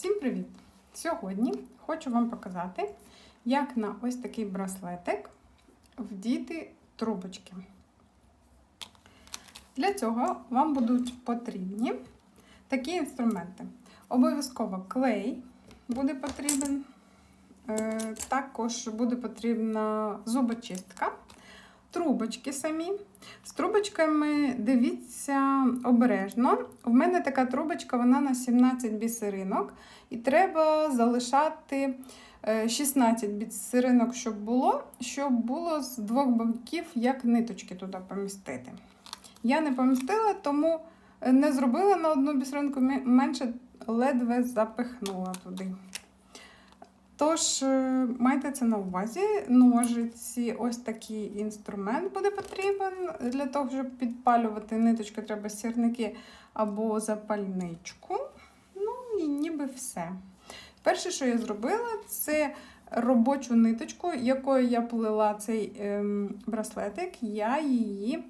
Всім привіт! Сьогодні хочу вам показати, як на ось такий браслетик вдіти трубочки. Для цього вам будуть потрібні такі інструменти. Обов'язково клей буде потрібен, е, також буде потрібна зубочистка, трубочки самі. З трубочками дивіться обережно. У мене така трубочка, вона на 17 бісеринок, і треба залишати е, 16 бісеринок, щоб було, щоб було з двох боків, як ниточки туди помістити. Я не помістила, тому не зробила на одну бісеринку менше, ледве запихнула туди. Тож, е, майте це на увазі. Ножиці, ось такий інструмент буде потрібен. Для того, щоб підпалювати ниточку, треба сірники або запальничку. Ну і ніби все. Перше, що я зробила, це робочу ниточку, якою я плела цей ем, браслетик. Я її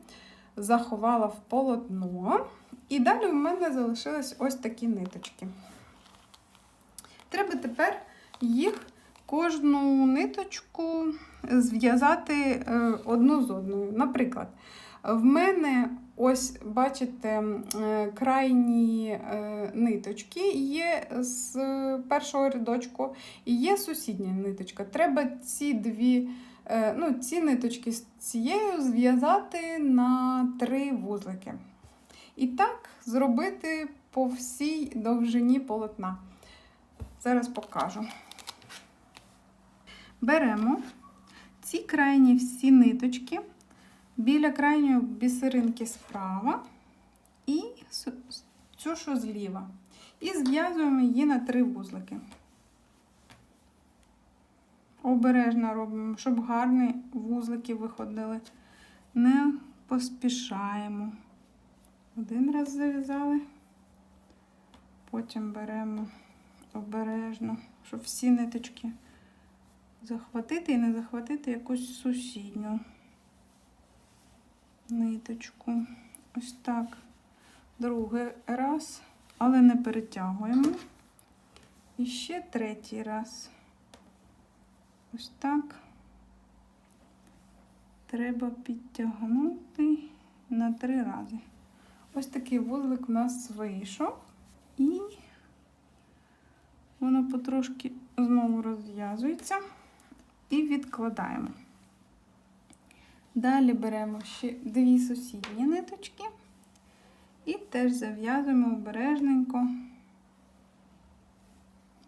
заховала в полотно. І далі в мене залишились ось такі ниточки. Треба тепер їх кожну ниточку зв'язати е, одну з одною. Наприклад, в мене ось, бачите, е, крайні е, ниточки є з першого рядочку і є сусідня ниточка. Треба ці дві, ну, ці ниточки з цією зв'язати на три вузлики. І так зробити по всій довжині полотна. Зараз покажу. Беремо ці крайні всі ниточки біля крайньої бісеринки справа і цю, що зліва. І зв'язуємо її на три вузлики. Обережно робимо, щоб гарні вузлики виходили. Не поспішаємо. Один раз зав'язали, потім беремо обережно, щоб всі ниточки захватити і не захватити якусь сусідню ниточку. Ось так. Другий раз, але не перетягуємо. І ще третій раз. Ось так. Треба підтягнути на три рази. Ось такий вузлик у нас вийшов. І воно потрошки знову розв'язується і відкладаємо. Далі беремо ще дві сусідні ниточки і теж зав'язуємо обережненько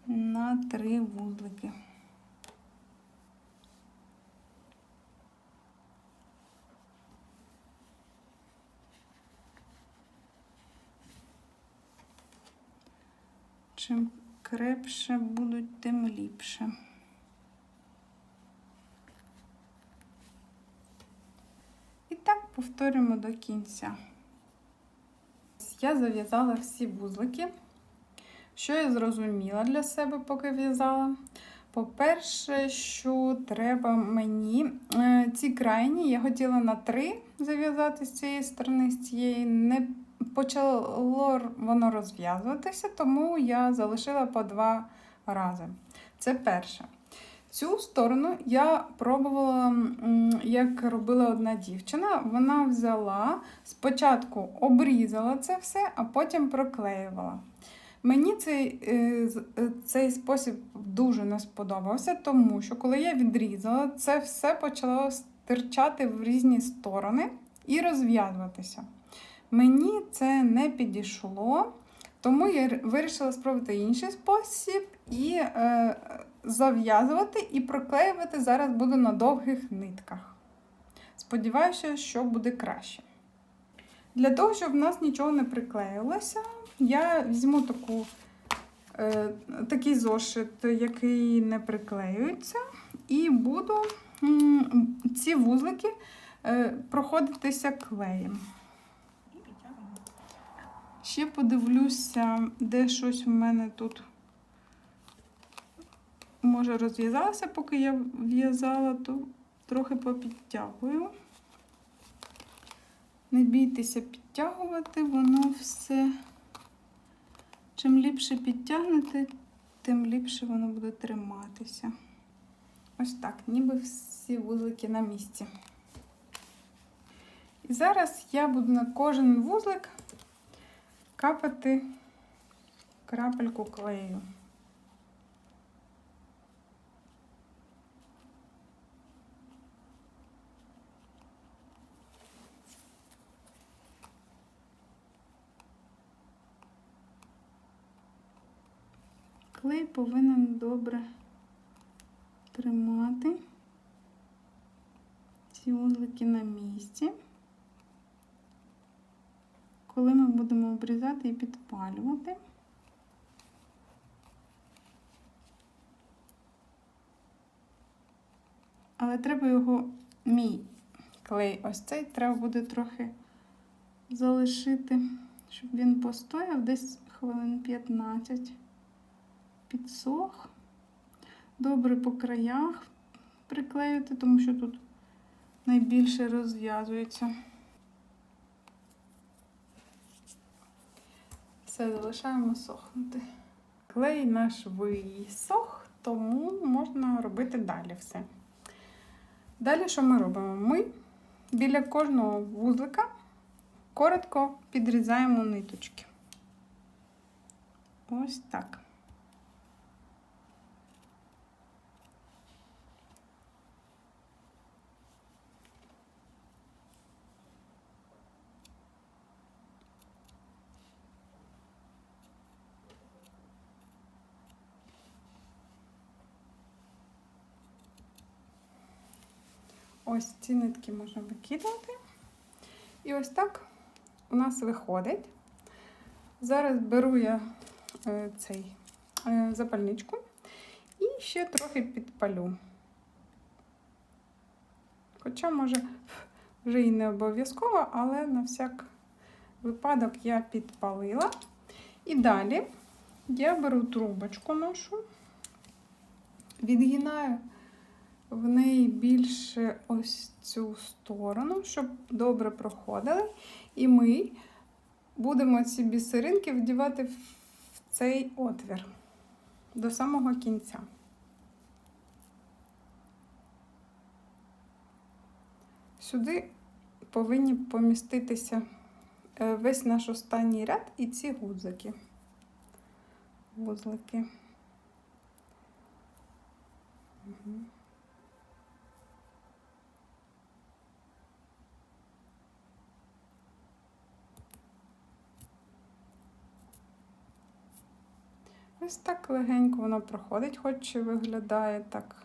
на три вузлики. Чим крепше будуть, тим ліпше. І так повторюємо до кінця. Я зав'язала всі вузлики. Що я зрозуміла для себе, поки в'язала? По-перше, що треба мені е, ці крайні, я хотіла на три зав'язати з цієї сторони, з цієї не почало воно розв'язуватися, тому я залишила по два рази. Це перше. Цю сторону я пробувала, як робила одна дівчина. Вона взяла, спочатку обрізала це все, а потім проклеювала. Мені цей, е, е, цей спосіб дуже не сподобався, тому що коли я відрізала, це все почало стирчати в різні сторони і розв'язуватися. Мені це не підійшло, тому я вирішила спробувати інший спосіб і е, зав'язувати і проклеювати зараз буду на довгих нитках. Сподіваюся, що буде краще. Для того, щоб в нас нічого не приклеїлося, я візьму таку, е, такий зошит, який не приклеюється, і буду м, ці вузлики е, проходитися клеєм. Ще подивлюся, де щось у мене тут може розв'язалося, поки я в'язала, то трохи попідтягую. Не бійтеся підтягувати, воно все. Чим ліпше підтягнете, тим ліпше воно буде триматися. Ось так, ніби всі вузлики на місці. І зараз я буду на кожен вузлик капати крапельку клею. Клей повинен добре тримати ці вузлики на місці, коли ми будемо обрізати і підпалювати. Але треба його, мій клей, ось цей, треба буде трохи залишити, щоб він постояв десь хвилин 15 підсох. Добре по краях приклеювати, тому що тут найбільше розв'язується. Все, залишаємо сохнути. Клей наш висох, тому можна робити далі все. Далі що ми робимо? Ми біля кожного вузлика коротко підрізаємо ниточки. Ось так. Ось ці нитки можна викидувати. І ось так у нас виходить. Зараз беру я е, цей е, запальничку і ще трохи підпалю. Хоча, може, вже і не обов'язково, але на всяк випадок я підпалила. І далі я беру трубочку нашу, відгинаю в неї більше ось цю сторону, щоб добре проходили. І ми будемо ці бісеринки вдівати в цей отвір до самого кінця. Сюди повинні поміститися е, весь наш останній ряд і ці гудзики. Вузлики. Угу. Ось так легенько воно проходить, хоч і виглядає так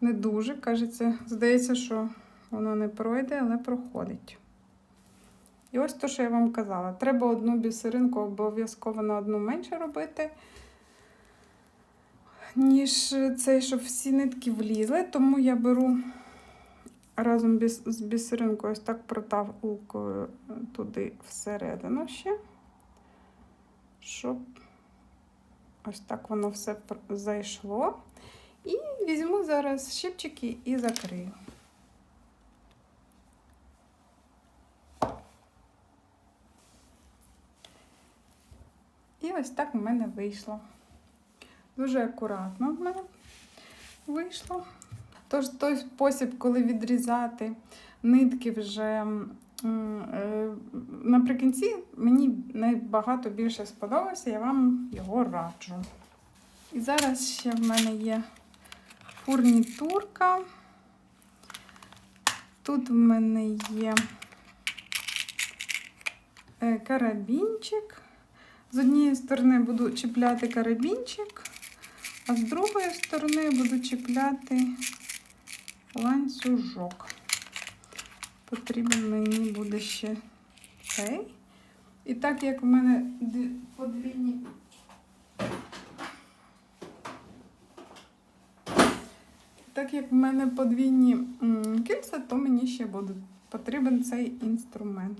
не дуже. Кажеться, здається, що воно не пройде, але проходить. І ось те, що я вам казала. Треба одну бісеринку обов'язково на одну менше робити, ніж цей, щоб всі нитки влізли. Тому я беру разом з бісеринкою ось так протавкою туди всередину ще, щоб. Ось так воно все зайшло. І візьму зараз щипчики і закрию. І ось так в мене вийшло. Дуже акуратно в мене вийшло. Тож той спосіб, коли відрізати нитки вже наприкінці мені набагато більше сподобався, я вам його раджу. І зараз ще в мене є фурнітурка. Тут в мене є е, карабінчик. З однієї сторони буду чіпляти карабінчик, а з другої сторони буду чіпляти ланцюжок. Потрібен мені буде ще цей. І так як в мене подвійні. Так як в мене подвійні кільця, то мені ще буде потрібен цей інструмент.